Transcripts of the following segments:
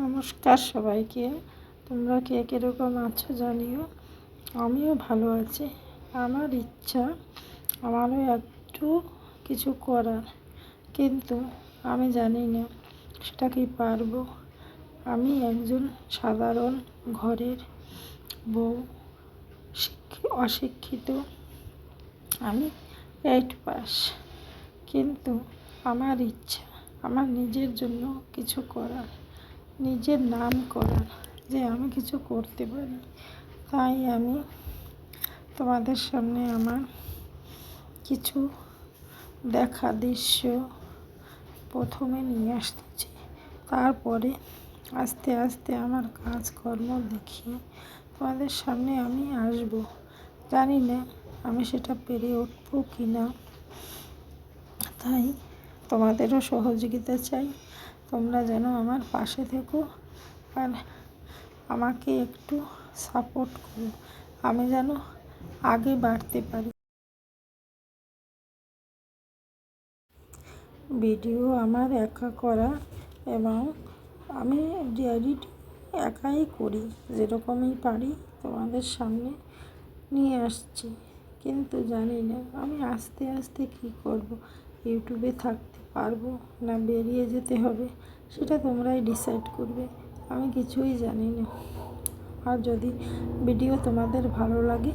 নমস্কার সবাইকে। তোমরা কে কীরকম আছো জানিও? আমিও ভালো আছি। আমার ইচ্ছা, আমারও একটু কিছু করার। কিন্তু আমি জানি না, সেটা কি পারব? আমি একজন সাধারণ ঘরের বউ, শিক্ষি, অশিক্ষিত। আমি এইট পাস। কিন্তু আমার ইচ্ছা, আমার নিজের জন্য কিছু করার। নিজের নাম করার যে আমি কিছু করতে পারি। তাই আমি তোমাদের সামনে আমার কিছু দেখা দৃশ্য প্রথমে নিয়ে আসতেছি তারপরে আস্তে আস্তে আমার কাজকর্ম দেখিয়ে তোমাদের সামনে আমি আসব। জানি না আমি সেটা পেরে উঠবো কি না তাই তোমাদেরও সহযোগিতা চাই। তোমরা যেন আমার পাশে থেকো আর আমাকে একটু সাপোর্ট করো। আমি যেন আগে বাড়তে পারি। ভিডিও আমার একা করা এবং আমি এডিট একাই করি, যেরকমই পারি তোমাদের সামনে নিয়ে আসছি। কিন্তু জানি না, আমি আস্তে আস্তে কী করব? ইউটিউবে থাকতে পারব না বেরিয়ে যেতে হবে, সেটা তোমরাই ডিসাইড করবে, আমি কিছুই জানি না। আর যদি ভিডিও তোমাদের ভালো লাগে,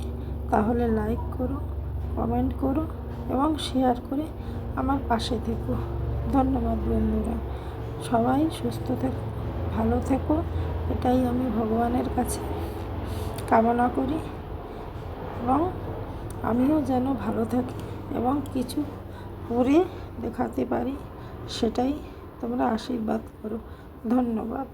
তাহলে লাইক করো কমেন্ট করো এবং শেয়ার করে আমার পাশে থেকো। ধন্যবাদ বন্ধুরা, সবাই সুস্থ থেকো, ভালো থেকো, এটাই আমি ভগবানের কাছে কামনা করি এবং আমিও যেন ভালো থাকি এবং কিছু করে দেখাতে পারি সেটাই তোমরা আশীর্বাদ করো। ধন্যবাদ।